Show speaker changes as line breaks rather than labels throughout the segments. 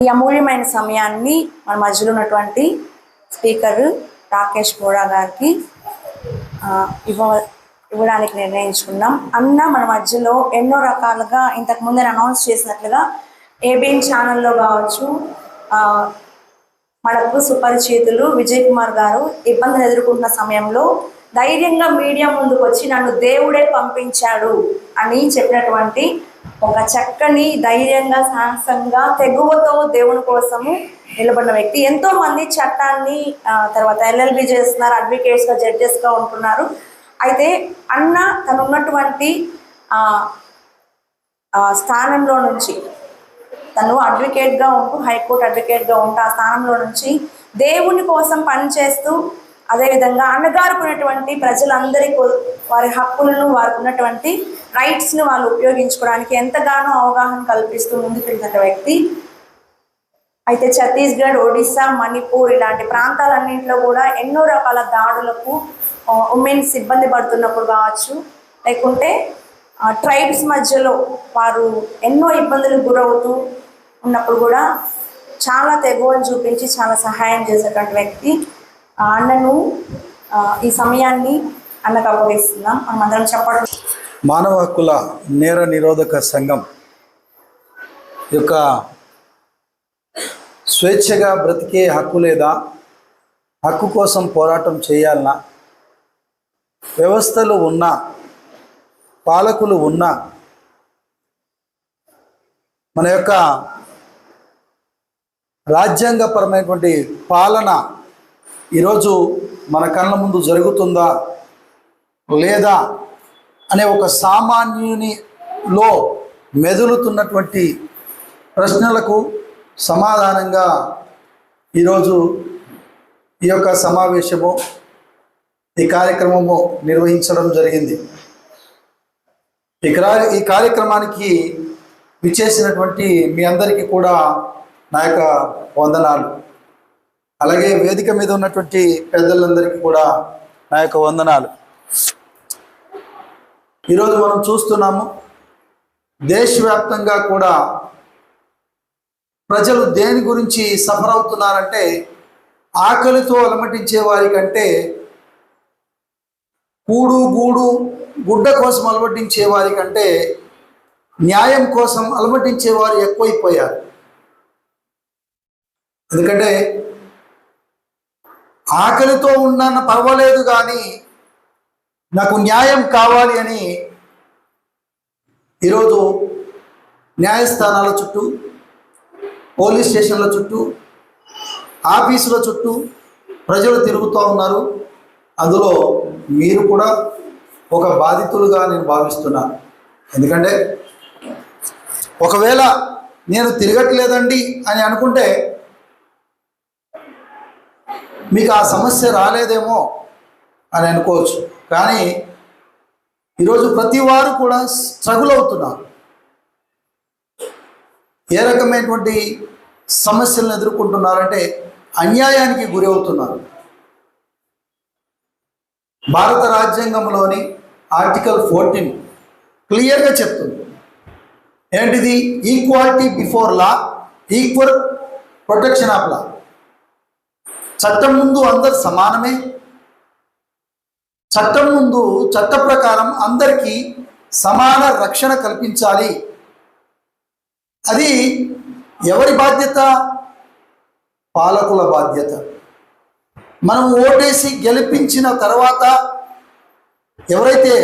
ఈ అమూల్యమైన సమయాన్ని మన మధ్యలో ఉన్నటువంటి స్పీకర్ రాకేష్ బోడా గారికి ఇవ్వ ఇవ్వడానికి నిర్ణయించుకున్నాం. అన్న మన మధ్యలో ఎన్నో రకాలుగా ఇంతకు ముందే అనౌన్స్ చేసినట్లుగా ఏబిఎన్ ఛానల్లో కావచ్చు మనకు సుపరిచితులు విజయ్ కుమార్ గారు ఇబ్బందులు ఎదుర్కొంటున్న సమయంలో ధైర్యంగా మీడియా ముందుకు వచ్చి నన్ను దేవుడే పంపించాడు అని చెప్పినటువంటి ఒక చక్కని ధైర్యంగా సాహసంగా తెగువతో దేవుని కోసము నిలబడిన వ్యక్తి. ఎంతో మంది చట్టాన్ని తర్వాత ఎల్ఎల్బి చేస్తున్నారు అడ్వకేట్స్గా జడ్జెస్గా ఉంటున్నారు. అయితే అన్న తను ఉన్నటువంటి స్థానంలో నుంచి తను అడ్వకేట్గా ఉంటూ హైకోర్టు అడ్వకేట్గా ఉంటూ ఆ స్థానంలో నుంచి దేవుని కోసం పనిచేస్తూ అదేవిధంగా అన్నగారుకున్నటువంటి ప్రజలందరి కో- వారి హక్కులను వారికి ఉన్నటువంటి రైట్స్ని వాళ్ళు ఉపయోగించుకోవడానికి ఎంతగానో అవగాహన కల్పిస్తూ ముందుకెళ్తున్న వ్యక్తి. అయితే ఛత్తీస్గఢ్ ఒడిస్సా మణిపూర్ ఇలాంటి ప్రాంతాలన్నింటిలో కూడా ఎన్నో రకాల దాడులకు ఉమెన్స్ ఇబ్బంది పడుతున్నప్పుడు కావచ్చు లేకుంటే ట్రైబ్స్ మధ్యలో వారు ఎన్నో ఇబ్బందులకు గురవుతూ ఉన్నప్పుడు కూడా చాలా తెగువను చూపించి చాలా సహాయం చేసేటువంటి వ్యక్తి. అన్నను ఈ సమయాన్ని అన్నకు అప్పగిస్తున్నాం. మనం అందరం చెప్పడం
మానవ హక్కుల నేర నిరోధక సంఘం యొక్క స్వేచ్ఛగా బ్రతికే హక్కు లేదా హక్కు కోసం పోరాటం చేయాలన్నా వ్యవస్థలు ఉన్నా పాలకులు ఉన్నా మన యొక్క రాజ్యాంగపరమైనటువంటి పాలన ఈరోజు మన కళ్ళ ముందు జరుగుతుందా లేదా అనే ఒక సామాన్యునిలో మెదులుతున్నటువంటి ప్రశ్నలకు సమాధానంగా ఈరోజు ఈ యొక్క సమావేశము ఈ కార్యక్రమము నిర్వహించడం జరిగింది. ఈ ఈ కార్యక్రమానికి విచ్చేసినటువంటి మీ అందరికీ కూడా నా యొక్క వందనాలు. అలాగే వేదిక మీద ఉన్నటువంటి పెద్దలందరికీ కూడా నా యొక్క వందనాలు. ఈరోజు మనం చూస్తున్నాము దేశవ్యాప్తంగా కూడా ప్రజలు దేని గురించి సఫర్ అవుతున్నారంటే ఆకలితో అలమటించే వారి కంటే కూడు గూడు గుడ్డ కోసం అలమటించే వారి కంటే న్యాయం కోసం అలమటించే వారు ఎక్కువైపోయారు. ఎందుకంటే ఆకలితో ఉన్నాన్న పర్వాలేదు కానీ నాకు న్యాయం కావాలి అని ఈరోజు న్యాయస్థానాల చుట్టూ పోలీస్ స్టేషన్ల చుట్టూ ఆఫీసుల చుట్టూ ప్రజలు తిరుగుతూ ఉన్నారు. అందులో మీరు కూడా ఒక బాధితులుగా నేను భావిస్తున్నాను. ఎందుకంటే ఒకవేళ నేను తిరగట్లేదండి అని అనుకుంటే మీకు ఆ సమస్య రాలేదేమో అని అనుకోవచ్చు. కానీ ఈరోజు ప్రతి వారు కూడా స్ట్రగుల్ అవుతున్నారు. ఏ రకమైనటువంటి సమస్యలను ఎదుర్కొంటున్నారంటే అన్యాయానికి గురి అవుతున్నారు. భారత రాజ్యాంగంలోని ఆర్టికల్ ఫోర్టీన్ క్లియర్గా చెప్తుంది. ఏంటిది? Equality before law equal protection of law. చట్టం ముందు అందరు సమానమే చట్టం ముందు చట్ట ప్రకారం అందరికీ సమాన రక్షణ కల్పించాలి. అది ఎవరి బాధ్యత? పాలకుల బాధ్యత. మనం ఓటేసి గెలిపించిన తర్వాత ఎవరైతే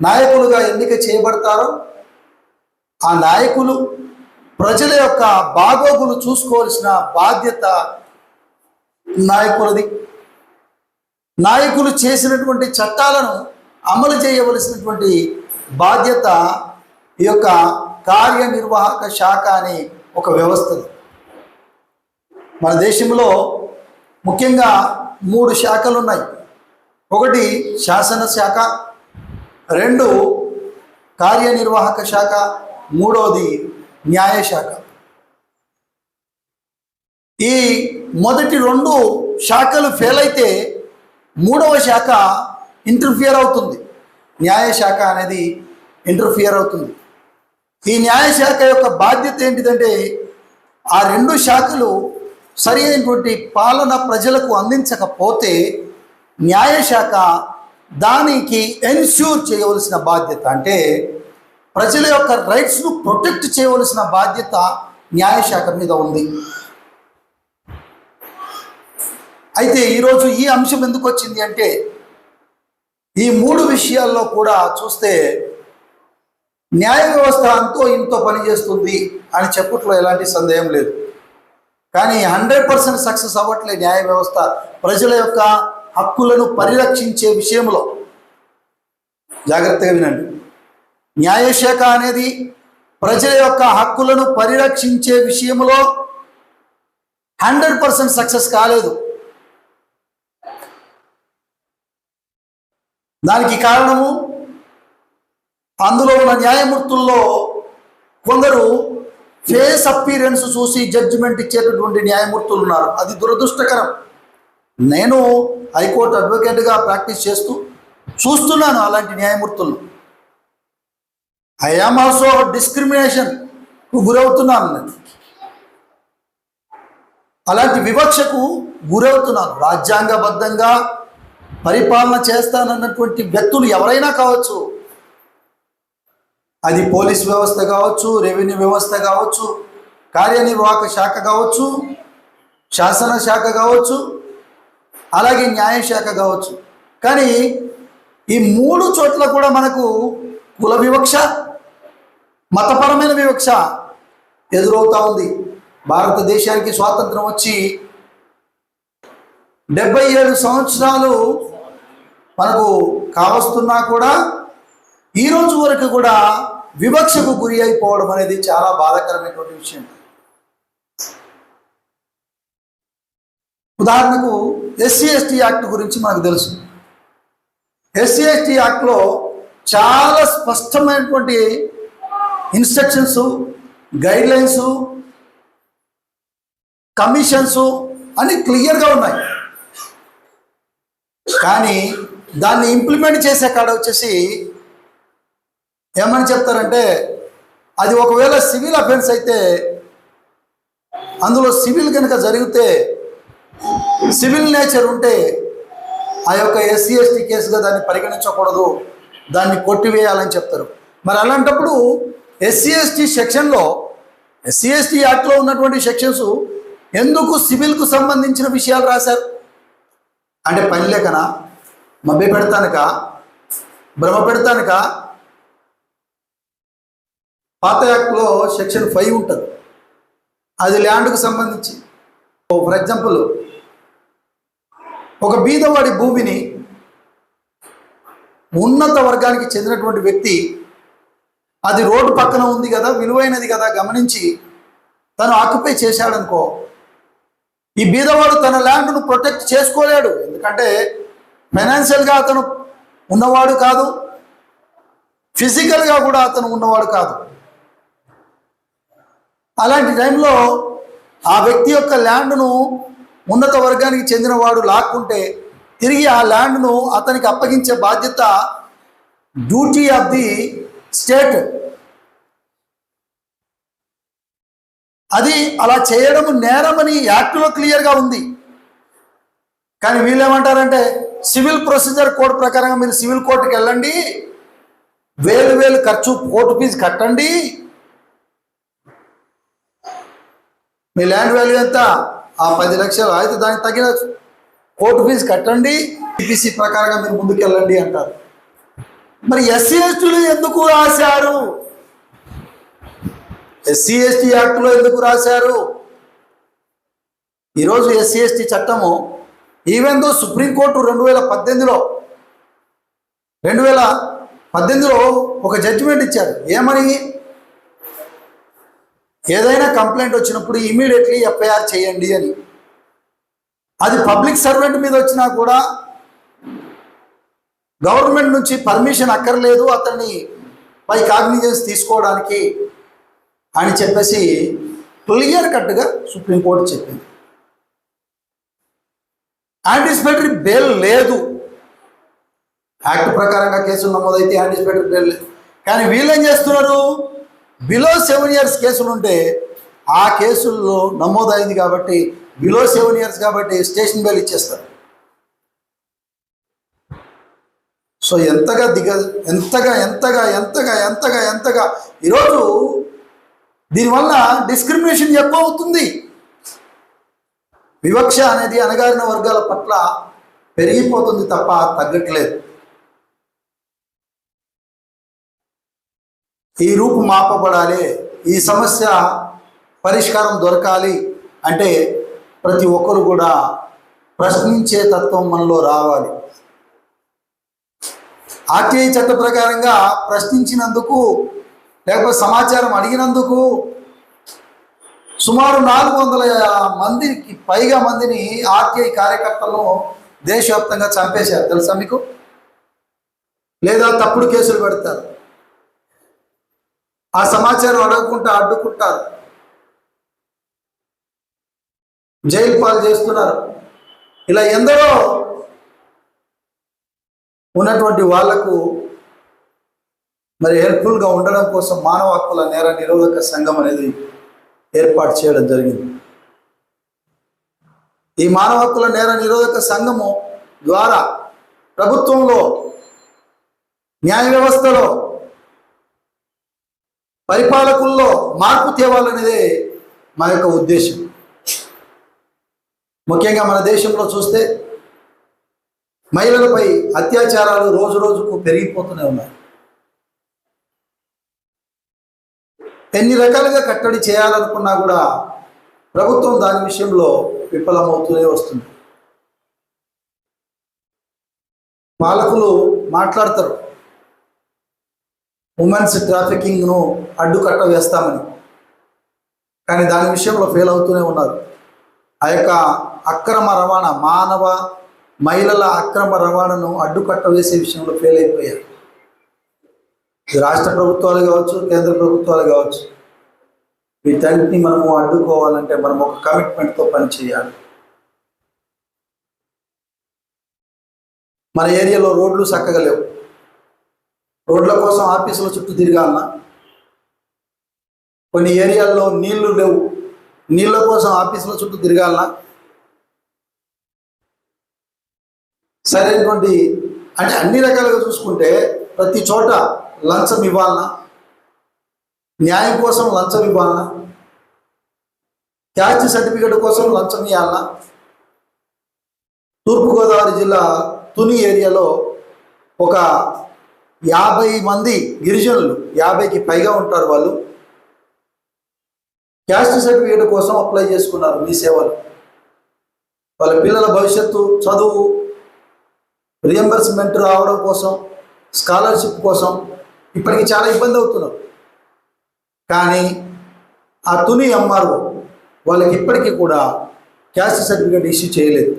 నాయకులుగా ఎన్నిక చేయబడతారో ఆ నాయకులు ప్రజల యొక్క బాగోగులు చూసుకోవాల్సిన బాధ్యత నాయకులది. నాయకులు చేసినటువంటి చట్టాలను అమలు చేయవలసినటువంటి బాధ్యత ఈ యొక్క కార్యనిర్వాహక శాఖ అనే ఒక వ్యవస్థది. మన దేశంలో ముఖ్యంగా మూడు శాఖలు ఉన్నాయి ఒకటి శాసన శాఖ రెండు కార్యనిర్వాహక శాఖ మూడవది న్యాయశాఖ. ఈ మొదటి రెండు శాఖలు ఫెయిల్ అయితే మూడవ శాఖ ఇంటర్ఫియర్ అవుతుంది. న్యాయశాఖ అనేది ఇంటర్ఫియర్ అవుతుంది. ఈ న్యాయశాఖ యొక్క బాధ్యత ఏంటిదంటే ఆ రెండు శాఖలు సరి అయినటువంటి పాలన ప్రజలకు అందించకపోతే న్యాయశాఖ దానికి ఎన్ష్యూర్ చేయవలసిన బాధ్యత అంటే ప్రజల యొక్క రైట్స్ను ప్రొటెక్ట్ చేయవలసిన బాధ్యత న్యాయశాఖ మీద ఉంది. అయితే ఈరోజు ఈ అంశం ఎందుకు వచ్చింది అంటే ఈ మూడు విషయాల్లో కూడా చూస్తే న్యాయ వ్యవస్థ అంతో ఇంతో పనిచేస్తుంది అని చెప్పట్లో ఎలాంటి సందేహం లేదు. కానీ హండ్రెడ్ పర్సెంట్ సక్సెస్ అవ్వట్లే న్యాయ వ్యవస్థ ప్రజల యొక్క హక్కులను పరిరక్షించే విషయంలో. జాగ్రత్తగా వినండి. న్యాయశాఖ అనేది ప్రజల యొక్క హక్కులను పరిరక్షించే విషయంలో హండ్రెడ్ పర్సెంట్ సక్సెస్ కాలేదు. దానికి కారణము అందులో ఉన్న న్యాయమూర్తుల్లో కొందరు ఫేస్ అపీరెన్స్ చూసి జడ్జిమెంట్ ఇచ్చేటటువంటి న్యాయమూర్తులు ఉన్నారు. అది దురదృష్టకరం. నేను హైకోర్టు అడ్వకేట్గా ప్రాక్టీస్ చేస్తూ చూస్తున్నాను అలాంటి న్యాయమూర్తులను. ఐ ఆమ్ ఆల్సో డిస్క్రిమినేషన్ గురవుతున్నాను నేను. అలాంటి వివక్షకు గురవుతున్నాను. రాజ్యాంగబద్ధంగా పరిపాలన చేస్తానన్నటువంటి వ్యక్తులు ఎవరైనా కావచ్చు. అది పోలీస్ వ్యవస్థ కావచ్చు రెవెన్యూ వ్యవస్థ కావచ్చు కార్యనిర్వాహక శాఖ కావచ్చు శాసన శాఖ కావచ్చు అలాగే న్యాయశాఖ కావచ్చు. కానీ ఈ మూడు చోట్ల కూడా మనకు కుల వివక్ష మతపరమైన వివక్ష ఎదురవుతూ ఉంది. భారతదేశానికి స్వాతంత్రం వచ్చి డెబ్బై ఏడు సంవత్సరాలు మనకు కావస్తున్నా కూడా ఈ రోజు వరకు కూడా వివక్షకు గురి అయిపోవడం అనేది చాలా బాధాకరమైనటువంటి విషయం. ఉదాహరణకు ఎస్సీ ఎస్టీ యాక్ట్ గురించి మనకు తెలుసు. ఎస్సీ ఎస్టీ యాక్ట్లో చాలా స్పష్టమైనటువంటి ఇన్స్ట్రక్షన్స్ గైడ్ లైన్స్ కమిషన్స్ అన్ని క్లియర్గా ఉన్నాయి. కానీ దాన్ని ఇంప్లిమెంట్ చేసే కాడ వచ్చేసి ఏమని చెప్తారంటే అది ఒకవేళ సివిల్ అఫెన్స్ అయితే అందులో సివిల్ కనుక జరిగితే సివిల్ నేచర్ ఉంటే ఆ యొక్క ఎస్సీ ఎస్టీ కేసుగా దాన్ని పరిగణించకూడదు దాన్ని కొట్టివేయాలని చెప్తారు. మరి అలాంటప్పుడు ఎస్సీ ఎస్టీ సెక్షన్లో ఎస్సీ ఎస్టీ యాక్ట్లో ఉన్నటువంటి సెక్షన్స్ ఎందుకు సివిల్కు సంబంధించిన విషయాలు రాశారు? అంటే పని లేకనా? మభ్య పెడతానుక భ్రమ పెడతానుక పాత యాక్ట్లో సెక్షన్ ఫైవ్ ఉంటుంది. అది ల్యాండ్కు సంబంధించి. ఫర్ ఎగ్జాంపుల్ ఒక బీదవాడి భూమిని ఉన్నత వర్గానికి చెందినటువంటి వ్యక్తి అది రోడ్డు పక్కన ఉంది కదా విలువైనది కదా గమనించి తను ఆక్యుపై చేశాడనుకో ఈ బీదవాడు తన ల్యాండ్ను ప్రొటెక్ట్ చేసుకోలేడు. ఎందుకంటే ఫైనాన్షియల్గా అతను ఉన్నవాడు కాదు. ఫిజికల్గా కూడా అతను ఉన్నవాడు కాదు. అలాంటి టైంలో ఆ వ్యక్తి యొక్క ల్యాండ్ను ఉన్నత వర్గానికి చెందినవాడు లాక్కుంటే తిరిగి ఆ ల్యాండ్ను అతనికి అప్పగించే బాధ్యత డ్యూటీ ఆఫ్ ది స్టేట్ అది అలా చేయడం నేరమని యాక్ట్లో క్లియర్గా ఉంది. కానీ వీళ్ళు ఏమంటారంటే సివిల్ ప్రొసీజర్ కోడ్ ప్రకారంగా మీరు సివిల్ కోర్టుకి వెళ్ళండి. వేలు వేలు ఖర్చు కోర్టు ఫీజు కట్టండి. మీ ల్యాండ్ వాల్యూ ఎంత? ఆ పది లక్షలు అయితే దానికి తగిన కోర్టు ఫీజు కట్టండి. ఈపీసీ ప్రకారంగా మీరు ముందుకు వెళ్ళండి అంటారు. మరి ఎస్సీ ఎస్టీలు ఎందుకు రాశారు? ఎస్సీ ఎస్టీ యాక్ట్లో ఎందుకు రాశారు? ఈరోజు ఎస్సీ ఎస్టీ చట్టము ఈవెన్ దో సుప్రీంకోర్టు రెండు వేల పద్దెనిమిదిలో రెండు వేల పద్దెనిమిదిలో ఒక జడ్జిమెంట్ ఇచ్చారు. ఏమని? ఏదైనా కంప్లైంట్ వచ్చినప్పుడు ఇమీడియట్లీ ఎఫ్ఐఆర్ చేయండి అని. అది పబ్లిక్ సర్వెంట్ మీద వచ్చినా కూడా గవర్నమెంట్ నుంచి పర్మిషన్ అక్కర్లేదు అతన్ని పై కాగ్నిజెన్స్ తీసుకోవడానికి అని చెప్పేసి క్లియర్ కట్గా సుప్రీంకోర్టు చెప్పింది. యాంటిసిపేటరీ బెయిల్ లేదు. యాక్ట్ ప్రకారంగా కేసులు నమోదైతే యాంటిసిపేటరీ బెయిల్ లేదు. కానీ వీళ్ళేం చేస్తున్నారు? బిలో సెవెన్ ఇయర్స్ కేసులు ఉంటే ఆ కేసుల్లో నమోదైంది కాబట్టి బిలో సెవెన్ ఇయర్స్ కాబట్టి స్టేషన్ బెయిల్ ఇచ్చేస్తారు. సో ఎంతగా దిగ ఎంతగా ఎంతగా ఎంతగా ఎంతగా ఎంతగా ఈరోజు దీనివల్ల డిస్క్రిమినేషన్ ఎక్కువ అవుతుంది. వివక్ష అనేది అణగారిన వర్గాల పట్ల పెరిగిపోతుంది తప్ప తగ్గట్లేదు. ఈ రూపు మాపబడాలి ఈ సమస్య పరిష్కారం దొరకాలి అంటే ప్రతి ఒక్కరు కూడా ప్రశ్నించే తత్వం మనలో రావాలి. ఆర్టీఐ చట్ట ప్రకారంగా ప్రశ్నించినందుకు లేకపోతే సమాచారం అడిగినందుకు సుమారు నాలుగు వందల మందికి పైగా మందిని ఆర్టీఐ కార్యకర్తలను దేశవ్యాప్తంగా చంపేశారు. తెలుసా మీకు? లేదా తప్పుడు కేసులు పెడతారు. ఆ సమాచారం అడగకుండా అడ్డుకుంటారు. జైలు పాలు చేస్తున్నారు. ఇలా ఎందరో ఉన్నటువంటి వాళ్ళకు మరి హెల్ప్ఫుల్గా ఉండడం కోసం మానవ హక్కుల నేర నిరోధక సంఘం అనేది ఏర్పాటు చేయడం జరిగింది. ఈ మానవ హక్కుల నేర నిరోధక సంఘము ద్వారా ప్రభుత్వంలో న్యాయ వ్యవస్థలో పరిపాలకుల్లో మార్పు తేవాలనేదే మా యొక్క ఉద్దేశం. ముఖ్యంగా మన దేశంలో చూస్తే మహిళలపై అత్యాచారాలు రోజు రోజుకు పెరిగిపోతూనే ఉన్నాయి. ఎన్ని రకాలుగా కట్టడి చేయాలనుకున్నా కూడా ప్రభుత్వం దాని విషయంలో విఫలమవుతూనే వస్తుంది. పాలకులు మాట్లాడతారు. ఉమెన్స్ ట్రాఫికింగ్ను అడ్డుకట్ట వేస్తామని. కానీ దాని విషయంలో ఫెయిల్ అవుతూనే ఉన్నారు. ఆ యొక్క అక్రమ రవాణా మానవ మహిళల అక్రమ రవాణాను అడ్డుకట్ట వేసే విషయంలో ఫెయిల్ అయిపోయారు. రాష్ట్ర ప్రభుత్వాలు కావచ్చు కేంద్ర ప్రభుత్వాలు కావచ్చు. వీటన్నిటిని మనము అడ్డుకోవాలంటే మనం ఒక కమిట్మెంట్తో పనిచేయాలి మన ఏరియాలో రోడ్లు చక్కగా లేవు. రోడ్ల కోసం ఆఫీసుల చుట్టూ తిరగాలన్నా కొన్ని ఏరియాల్లో నీళ్ళు లేవు. నీళ్ళ కోసం ఆఫీసుల చుట్టూ తిరగాలన్నా సరైనటువంటి అంటే అన్ని రకాలుగా చూసుకుంటే ప్రతి చోట లంచం ఇవ్వాలన్నా న్యాయం కోసం లంచం ఇవ్వాలన్నా క్యాస్ట్ సర్టిఫికేట్ కోసం లంచం ఇవ్వాలన్నా తూర్పుగోదావరి జిల్లా తుని ఏరియాలో ఒక యాభై మంది గిరిజనులు యాభైకి పైగా ఉంటారు వాళ్ళు. క్యాస్ట్ సర్టిఫికేట్ కోసం అప్లై చేసుకున్నారు మీ సేవలు. వాళ్ళ పిల్లల భవిష్యత్తు చదువు రియంబర్స్మెంట్ రావడం కోసం స్కాలర్షిప్ కోసం ఇప్పటికి చాలా ఇబ్బంది అవుతున్నారు కానీ ఆ తుని అమ్మారు వాళ్ళకి ఇప్పటికీ కూడా క్యాస్ట్ సర్టిఫికేట్ ఇష్యూ చేయలేదు.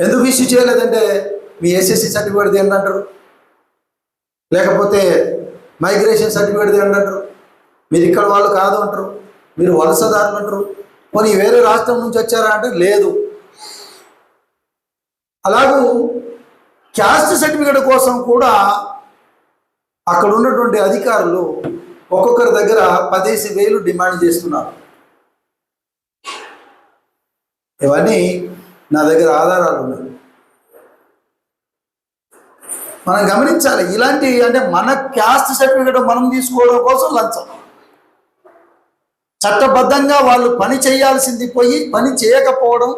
ఎందుకు ఇష్యూ చేయలేదంటే మీ ఎస్ఎస్సి సర్టిఫికేట్ ఏంటి అంటారు? లేకపోతే మైగ్రేషన్ సర్టిఫికేట్ ఏంటి అంటారు? మీరు ఇక్కడ వాళ్ళు కాదు అంటారు మీరు వలసదారులు అంటారు పోనీ వేరే రాష్ట్రం నుంచి వచ్చారా అంటే లేదు. అలాగూ క్యాస్ట్ సర్టిఫికేట్ కోసం కూడా అక్కడ ఉన్నటువంటి అధికారులు ఒక్కొక్కరి దగ్గర పదేసి వేలు డిమాండ్ చేస్తున్నారు. ఇవన్నీ నా దగ్గర ఆధారాలు ఉన్నాయి. మనం గమనించాలి ఇలాంటి అంటే మన క్యాస్ట్ సర్టిఫికేట్ మనం తీసుకోవడం కోసం లంచం. చట్టబద్ధంగా వాళ్ళు పని చేయాల్సింది పోయి పని చేయకపోవడం.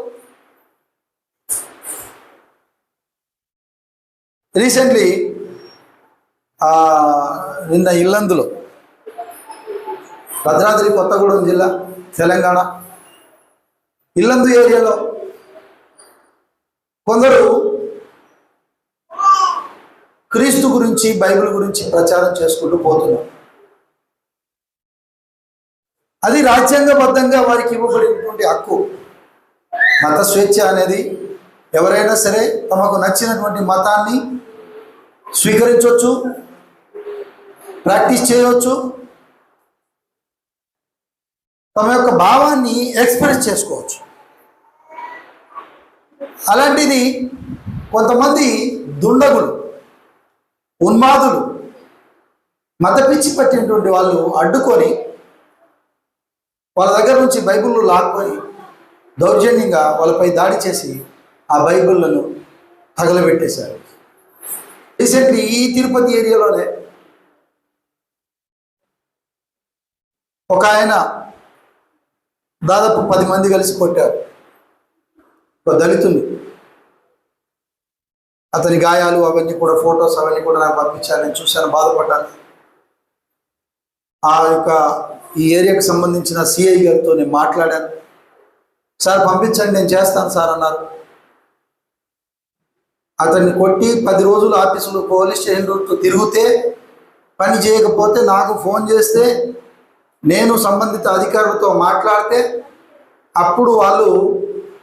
రీసెంట్లీ నిన్న ఇల్లందులో. భద్రాద్రి కొత్తగూడెం జిల్లా తెలంగాణ. ఇల్లందు ఏరియాలో కొందరు క్రీస్తు గురించి బైబిల్ గురించి ప్రచారం చేసుకుంటూ పోతున్నారు. అది రాజ్యాంగబద్ధంగా వారికి ఇవ్వబడినటువంటి హక్కు. మత స్వేచ్ఛ అనేది ఎవరైనా సరే తమకు నచ్చినటువంటి మతాన్ని స్వీకరించవచ్చు ప్రాక్టీస్ చేయవచ్చు. తమ యొక్క భావాన్ని ఎక్స్ప్రెస్ చేసుకోవచ్చు. అలాంటిది కొంతమంది దుండగులు ఉన్మాదులు మతపిచ్చి పట్టినటువంటి వాళ్ళు అడ్డుకొని వాళ్ళ దగ్గర నుంచి బైబిల్ను లాక్కొని దౌర్జన్యంగా వాళ్ళపై దాడి చేసి ఆ బైబిళ్ళను తగలబెట్టేశారు. రీసెంట్లీ ఈ తిరుపతి ఏరియాలోనే ఒక ఆయన దాదాపు పది మంది కలిసి కొట్టారు. ఒక దళితుని అతని గాయాలు అవన్నీ కూడా ఫొటోస్ అవన్నీ కూడా నాకు పంపించారు. నేను చూశాను బాధపడ్డాను. ఆ యొక్క ఈ ఏరియాకు సంబంధించిన సిఐ గారితో నేను మాట్లాడాను. సార్ పంపించండి నేను చేస్తాను సార్ అన్నారు. అతన్ని కొట్టి పది రోజులు ఆఫీసులో పోలీస్ స్టేషన్తో తిరిగితే పని చేయకపోతే నాకు ఫోన్ చేస్తే నేను సంబంధిత అధికారులతో మాట్లాడితే అప్పుడు వాళ్ళు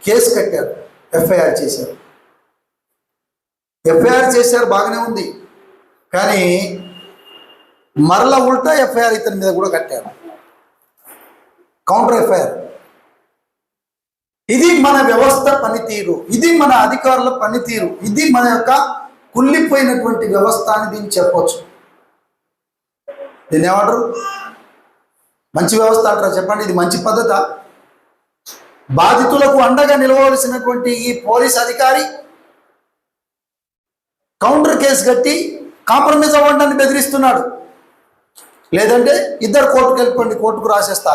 కేసు కట్టారు. ఎఫ్ఐఆర్ చేశారు. ఎఫ్ఐఆర్ చేశారు బాగానే ఉంది. కానీ మరల ఉల్టా ఎఫ్ఐఆర్ ఇతని మీద కూడా కట్టారు. Counter FIR. ఇది మన వ్యవస్థ పనితీరు. ఇది మన అధికారుల పనితీరు. ఇది మన యొక్క కుళ్ళిపోయినటువంటి వ్యవస్థ అని దీన్ని చెప్పవచ్చు దీన్ని ఏమంటారు? మంచి వ్యవస్థ అంటారా. చెప్పండి ఇది మంచి పద్ధత? బాధితులకు అండగా నిలవలసినటువంటి ఈ పోలీస్ అధికారి కౌంటర్ కేసు కట్టి కాంప్రమైజ్ అవ్వండి బెదిరిస్తున్నాడు. లేదంటే ఇద్దరు కోర్టుకు వెళ్ళిపోండి కోర్టుకు రాసేస్తా.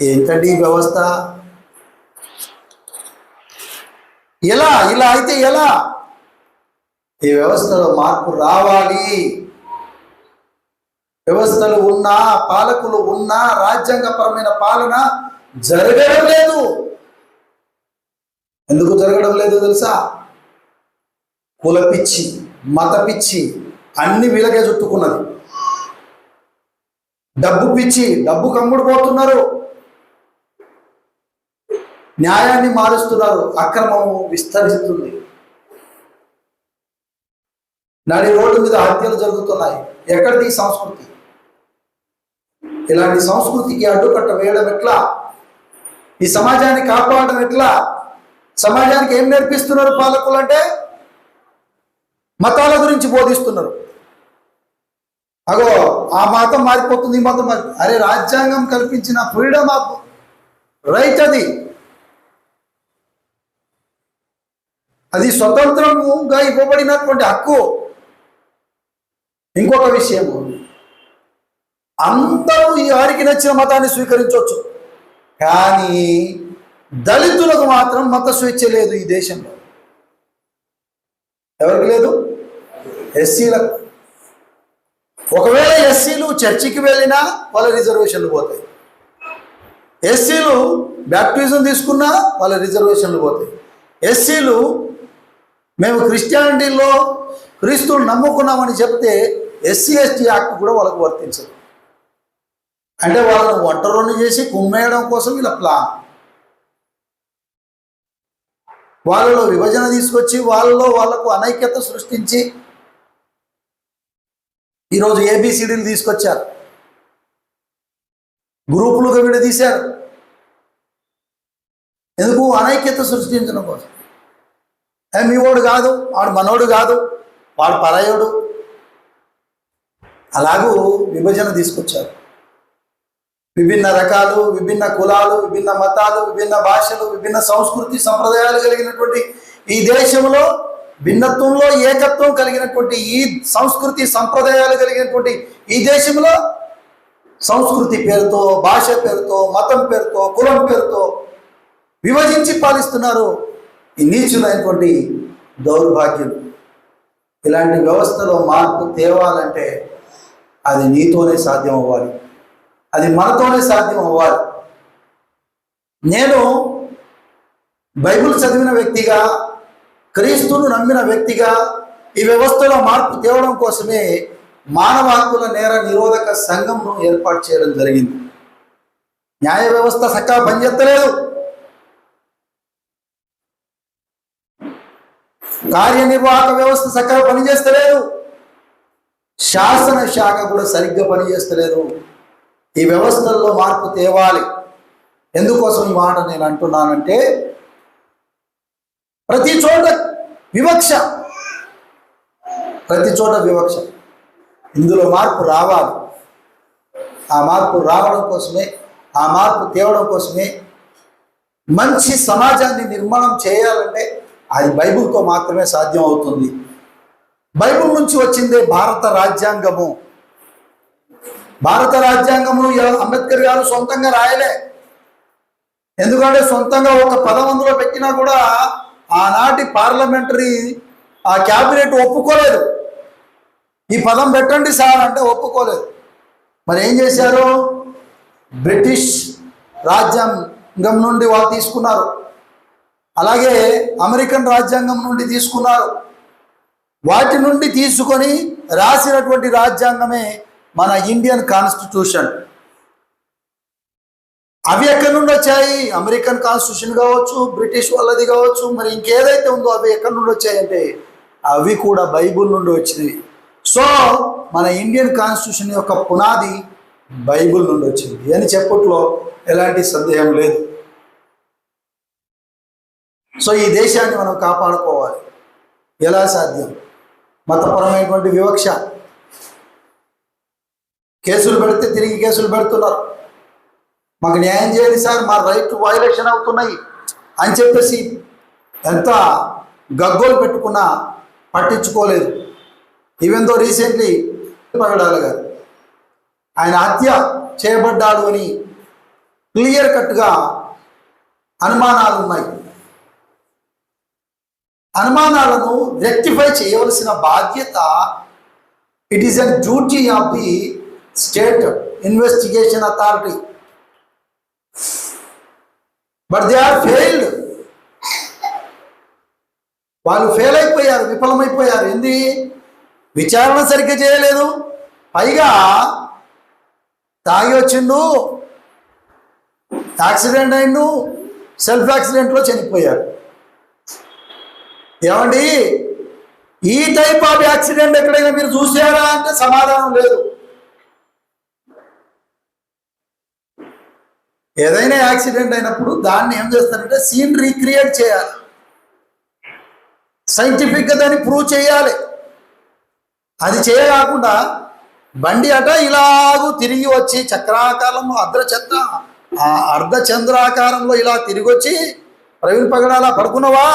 ఏంటండి ఈ వ్యవస్థ? ఎలా ఇలా అయితే ఎలా? ఈ వ్యవస్థలో మార్పు రావాలి. వ్యవస్థలు ఉన్నా పాలకులు ఉన్నా రాజ్యాంగపరమైన పాలన జరగడం లేదు. ఎందుకు జరగడం లేదు తెలుసా? కుల పిచ్చి మత పిచ్చి అన్ని వీళ్ళకే చుట్టుకున్నది. డబ్బు పిచ్చి డబ్బు కమ్ముడు పోతున్నారు న్యాయాన్ని మారుస్తున్నారు. అక్రమము విస్తరిస్తుంది. నడి రోడ్డు మీద హత్యలు జరుగుతున్నాయి. ఎక్కడిది సంస్కృతి? ఇలాంటి సంస్కృతికి అడ్డుకట్ట వేయడం ఎట్లా? ఈ సమాజాన్ని కాపాడడం ఎట్లా? సమాజానికి ఏం నేర్పిస్తున్నారు పాలకులు అంటే? మతాల గురించి బోధిస్తున్నారు. అగో ఆ మతం మారిపోతుంది ఈ మతం మారి అరే రాజ్యాంగం కల్పించిన ఫ్రీడమ్ ఆఫ్ రైట్ అది. అది స్వతంత్రముగా ఇవ్వబడినటువంటి హక్కు. ఇంకొక విషయము. అందరూ ఈ వారికి నచ్చిన మతాన్ని స్వీకరించవచ్చు. కానీ దళితులకు మాత్రం మత స్వేచ్ఛ లేదు ఈ దేశంలో. ఎవరికి లేదు? ఎస్సీలకు. ఒకవేళ ఎస్సీలు చర్చికి వెళ్ళినా వాళ్ళ రిజర్వేషన్లు పోతాయి. ఎస్సీలు బ్యాప్టిజం తీసుకున్నా వాళ్ళ రిజర్వేషన్లు పోతాయి. ఎస్సీలు మేము క్రిస్టియానిటీలో క్రీస్తుని నమ్ముకున్నామని చెప్తే ఎస్సీ ఎస్టీ యాక్ట్ కూడా వాళ్ళకు వర్తించదు. అంటే వాళ్ళని ఒంటరిని చేసి కుమ్మేయడం కోసం ఇలా ప్లాన్. వాళ్ళలో విభజన తీసుకొచ్చి వాళ్ళలో వాళ్ళకు అనైక్యత సృష్టించి ఈరోజు ఏబిసిడీలు తీసుకొచ్చారు. గ్రూపులుగా విడదీశారు. ఎందుకు? అనైక్యత సృష్టించడం కోసం. ఏ వాడు కాదు? వాడు మనోడు కాదు. వాడు పరాయోడు. అలాగూ విభజన తీసుకొచ్చారు. విభిన్న రకాలు విభిన్న కులాలు విభిన్న మతాలు విభిన్న భాషలు విభిన్న సంస్కృతి సంప్రదాయాలు కలిగినటువంటి ఈ దేశంలో భిన్నత్వంలో ఏకత్వం కలిగినటువంటి ఈ సంస్కృతి సంప్రదాయాలు కలిగినటువంటి ఈ దేశంలో సంస్కృతి పేరుతో భాష పేరుతో మతం పేరుతో కులం పేరుతో విభజించి పాలిస్తున్నారు. ఈ నీచులైనటువంటి దౌర్భాగ్యులు. ఇలాంటి వ్యవస్థలో మార్పు తేవాలంటే అది నీతోనే సాధ్యం అవ్వాలి. అది మనతోనే సాధ్యం అవ్వాలి. నేను బైబిల్ చదివిన వ్యక్తిగా క్రీస్తును నమ్మిన వ్యక్తిగా ఈ వ్యవస్థలో మార్పు తేవడం కోసమే మానవ హక్కుల నేర నిరోధక సంఘంను ఏర్పాటు చేయడం జరిగింది. న్యాయ వ్యవస్థ సక్కగా పనిచేస్తలేదు కార్యనిర్వాహక వ్యవస్థ సక్కగా పనిచేస్తలేదు. శాసన శాఖ కూడా సరిగ్గా పనిచేస్తలేదు. ఈ వ్యవస్థల్లో మార్పు తేవాలి. ఎందుకోసం ఈ మాట నేను అంటున్నానంటే ప్రతి చోట వివక్ష. ప్రతి చోట వివక్ష. ఇందులో మార్పు రావాలి. ఆ మార్పు రావడం కోసమే ఆ మార్పు తేవడం కోసమే మంచి సమాజాన్ని నిర్మాణం చేయాలంటే అది బైబిల్తో మాత్రమే సాధ్యం అవుతుంది బైబిల్ నుంచి వచ్చిందే భారత రాజ్యాంగము. భారత రాజ్యాంగమును అంబేద్కర్ గారు సొంతంగా రాయలే. ఎందుకంటే సొంతంగా ఒక పదం అందులో పెట్టినా కూడా ఆనాటి పార్లమెంటరీ ఆ క్యాబినెట్ ఒప్పుకోలేదు. ఈ పదం పెట్టండి సార్ అంటే ఒప్పుకోలేదు. మరి ఏం చేశారు? బ్రిటిష్ రాజ్యాంగం నుండి వాళ్ళు తీసుకున్నారు. అలాగే అమెరికన్ రాజ్యాంగం నుండి తీసుకున్నారు. వాటి నుండి తీసుకొని రాసినటువంటి రాజ్యాంగమే మన ఇండియన్ కాన్స్టిట్యూషన్. అవి ఎక్కడి నుండి వచ్చాయి? అమెరికన్ కాన్స్టిట్యూషన్ కావచ్చు బ్రిటిష్ వాళ్ళది కావచ్చు మరి ఇంకేదైతే ఉందో అవి ఎక్కడి నుండి వచ్చాయంటే అవి కూడా బైబుల్ నుండి వచ్చినవి. సో మన ఇండియన్ కాన్స్టిట్యూషన్ యొక్క పునాది బైబుల్ నుండి వచ్చింది. అని చెప్పట్లో ఎలాంటి సందేహం లేదు. సో ఈ దేశాన్ని మనం కాపాడుకోవాలి. ఎలా సాధ్యం? మతపరమైనటువంటి వివక్ష. కేసులు పెడితే తిరిగి కేసులు పెడుతున్నారు. మాకు న్యాయం చేయాలి సార్ మా రైట్ వైలేషన్ అవుతున్నాయి అని చెప్పేసి ఎంత గగ్గోలు పెట్టుకున్నా పట్టించుకోలేదు. ఈవెన్ దో రీసెంట్లీ పగడాల గారు ఆయన హత్య చేయబడ్డాడు అని క్లియర్ కట్గా అనుమానాలు ఉన్నాయి అనుమానాలను రెక్టిఫై చేయవలసిన బాధ్యత it is an duty of the state investigation authority. But they are failed వాళ్ళు ఫెయిల్ అయిపోయారు విఫలమైపోయారు. ఏంది? విచారణ సరిగ్గా చేయలేదు. పైగా తాగి వచ్చిండు యాక్సిడెంట్ అయిండు సెల్ఫ్ యాక్సిడెంట్లో చనిపోయారు. ఏమండి? ఈ టైప్ ఆఫ్ యాక్సిడెంట్ ఎక్కడైనా మీరు చూసారా అంటే సమాధానం లేదు. ఏదైనా యాక్సిడెంట్ అయినప్పుడు దాన్ని ఏం చేస్తారంటే సీన్ రీక్రియేట్ చేయాలి. సైంటిఫిక్గా దాన్ని ప్రూవ్ చేయాలి. అది చేయకుండా బండి అట ఇలాగూ తిరిగి వచ్చి చక్రాకారంలో అర్ధ అర్ధచంద్రాకారంలో ఆ ఇలా తిరిగి వచ్చి ప్రవీణ్ పగడాల పడుకున్నావా?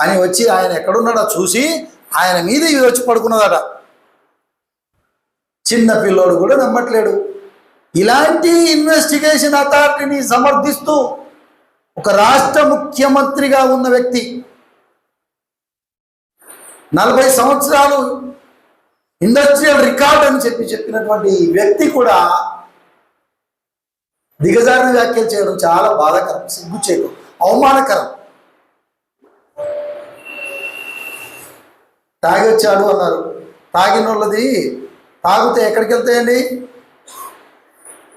అని వచ్చి ఆయన ఎక్కడున్నాడో చూసి ఆయన మీద ఇది వచ్చి పడుకున్నదట. చిన్న పిల్లోడు కూడా నమ్మట్లేడు. ఇలాంటి ఇన్వెస్టిగేషన్ అథారిటీని సమర్థిస్తూ ఒక రాష్ట్ర ముఖ్యమంత్రిగా ఉన్న వ్యక్తి నలభై సంవత్సరాలు ఇండస్ట్రియల్ రికార్డ్ అని చెప్పి చెప్పినటువంటి వ్యక్తి కూడా దిగజారిన వ్యాఖ్యలు చేయడం చాలా బాధాకరం సిగ్గు చేయడం అవమానకరం. తాగి వచ్చాడు అన్నారు. తాగిన వాళ్ళది తాగితే ఎక్కడికి వెళ్తాయండి?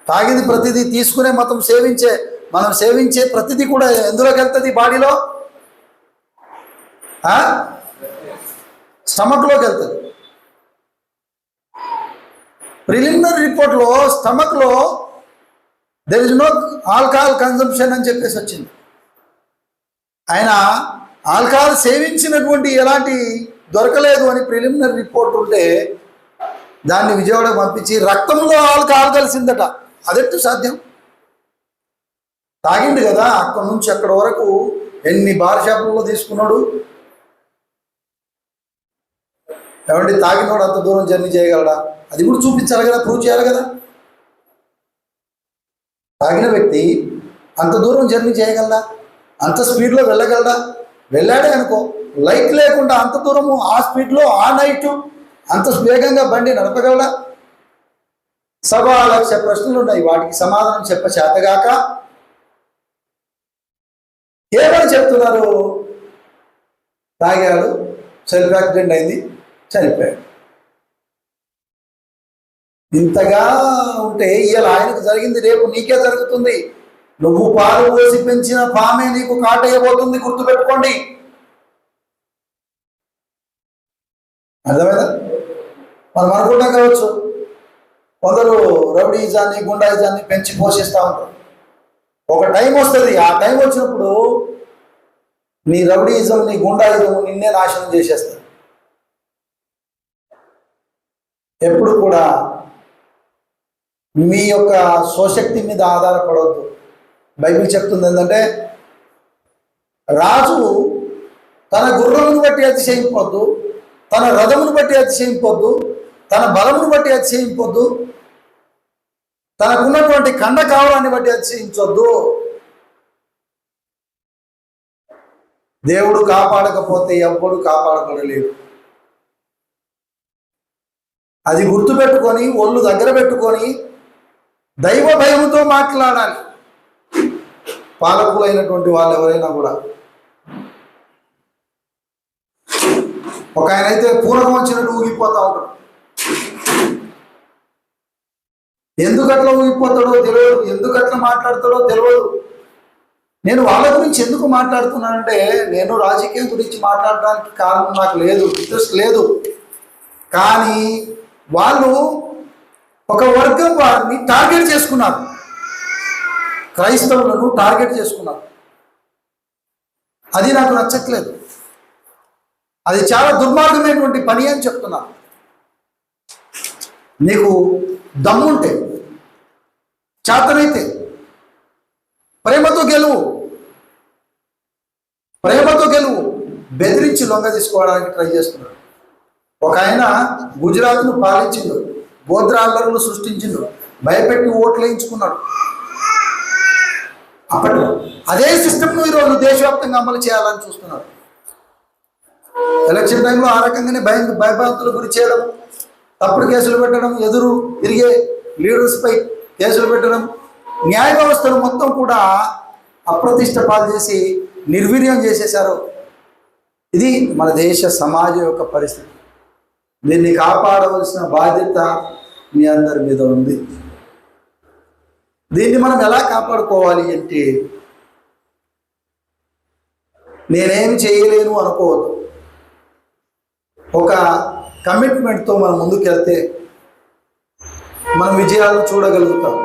తాగింది ప్రతిదీ తీసుకునే మతం సేవించే మనం సేవించే ప్రతిదీ కూడా ఎందులోకి వెళ్తుంది బాడీలో? స్టమక్లోకి వెళ్తుంది. ప్రిలిమినరీ రిపోర్ట్లో స్టమక్లో there is no alcohol consumption అని చెప్పేసి వచ్చింది. ఆయన ఆల్కహాల్ సేవించినటువంటి ఎలాంటి దొరకలేదు అని ప్రిలిమినరీ రిపోర్ట్ ఉంటే దాన్ని విజయవాడ పంపించి రక్తంలో వాళ్ళు కలిసిందట. అదెట్టు సాధ్యం? తాగిండు కదా అక్కడ నుంచి అక్కడ వరకు ఎన్ని బార్ షాపుల్లో తీసుకున్నాడు? ఏమంటే తాగినోడు అంత దూరం జర్నీ చేయగలడా? అది కూడా చూపించాలి కదా ప్రూవ్ చేయాలి కదా. తాగిన వ్యక్తి అంత దూరం జర్నీ చేయగలడా? అంత స్పీడ్లో వెళ్ళగలడా? వెళ్ళాడే అనుకో. లైట్ లేకుండా అంత దూరము ఆ స్పీడ్లో ఆ నైట్ అంత వేగంగా బండి నడపగలడా? సభా లక్ష ప్రశ్నలు ఉన్నాయి. వాటికి సమాధానం చెప్ప చేతగాక. ఏమని చెప్తున్నారు? తాగాడు సెల్ఫ్ యాక్సిడెంట్ అయింది చనిపోయాడు. ఇంతగా ఉంటే ఇవాళ ఆయనకు జరిగింది రేపు నీకే జరుగుతుంది. నువ్వు పాలు పోసి పెంచిన పామే నీకు కాటేయబోతుంది గుర్తుపెట్టుకోండి. అర్థమైందా? మనం అనుకుంటాం కావచ్చు. కొందరు రౌడీజాన్ని గుండాయిజాన్ని పెంచి పోషిస్తూ ఉంటారు. ఒక టైం వస్తుంది. ఆ టైం వచ్చినప్పుడు నీ రౌడీయిజం నీ గుండాయిజం నిన్నే నాశనం చేసేస్తుంది ఎప్పుడు కూడా మీ యొక్క స్వశక్తి మీద ఆధారపడవద్దు. బైబిల్ చెప్తుంది ఏంటంటే రాజు తన గుర్రమును బట్టి అతిశయింపొద్దు తన రథమును బట్టి అతిశయింపొద్దు తన బలమును బట్టి అతిశయింపొద్దు తనకున్నటువంటి కండ కావడాన్ని బట్టి అతిశయించొద్దు. దేవుడు కాపాడకపోతే ఎవ్వడు కాపాడబడలేడు. అది గుర్తుపెట్టుకొని ఒళ్ళు దగ్గర పెట్టుకొని దైవ భయముతో మాట్లాడాలి. పాలకులైనటువంటి వాళ్ళు ఎవరైనా కూడా ఒక ఆయన అయితే పూనకం వచ్చినట్టు ఊగిపోతా ఉంటాడు. ఎందుకు అట్లా ఊగిపోతాడో తెలియదు. ఎందుకు అట్లా మాట్లాడతాడో తెలియదు. నేను వాళ్ళ గురించి ఎందుకు మాట్లాడుతున్నానంటే నేను రాజకీయం గురించి మాట్లాడడానికి కారణం నాకు లేదు ఇంట్రెస్ట్ లేదు. కానీ వాళ్ళు ఒక వర్గం వారిని టార్గెట్ చేసుకున్నారు. క్రైస్తవులను టార్గెట్ చేసుకున్నారు. అది నాకు నచ్చట్లేదు. అది చాలా దుర్మార్గమైనటువంటి పని అని చెప్తున్నాను నీకు దమ్ముంటే చేతనైతే ప్రేమతో గెలువు ప్రేమతో గెలువు బెదిరించి లొంగ తీసుకోవడానికి ట్రై చేస్తున్నాడు. ఒక ఆయన గుజరాత్ను పాలించిండు గోత్రాలను సృష్టించిండు భయపెట్టి ఓట్లు వేయించుకున్నాడు. అప్పట్లో అదే సిస్టమ్ను ఈరోజు దేశవ్యాప్తంగా అమలు చేయాలని చూస్తున్నారు ఎలక్షన్ టైంలో ఆ రకంగానే భయం భయభ్రాంతులు గురి చేయడం తప్పుడు కేసులు పెట్టడం ఎదురు తిరిగే లీడర్స్పై కేసులు పెట్టడం న్యాయ వ్యవస్థను మొత్తం కూడా అప్రతిష్ట పాలు చేసి నిర్వీర్యం చేసేశారు. ఇది మన దేశ సమాజం యొక్క పరిస్థితి. దీన్ని కాపాడవలసిన బాధ్యత మీ అందరి మీద ఉంది. దీన్ని మనం ఎలా కాపాడుకోవాలి అంటే నేనేం చేయలేను అనుకోవద్దు. ఒక కమిట్మెంట్తో మనం ముందుకెళ్తే మనం విజయాలు చూడగలుగుతాం.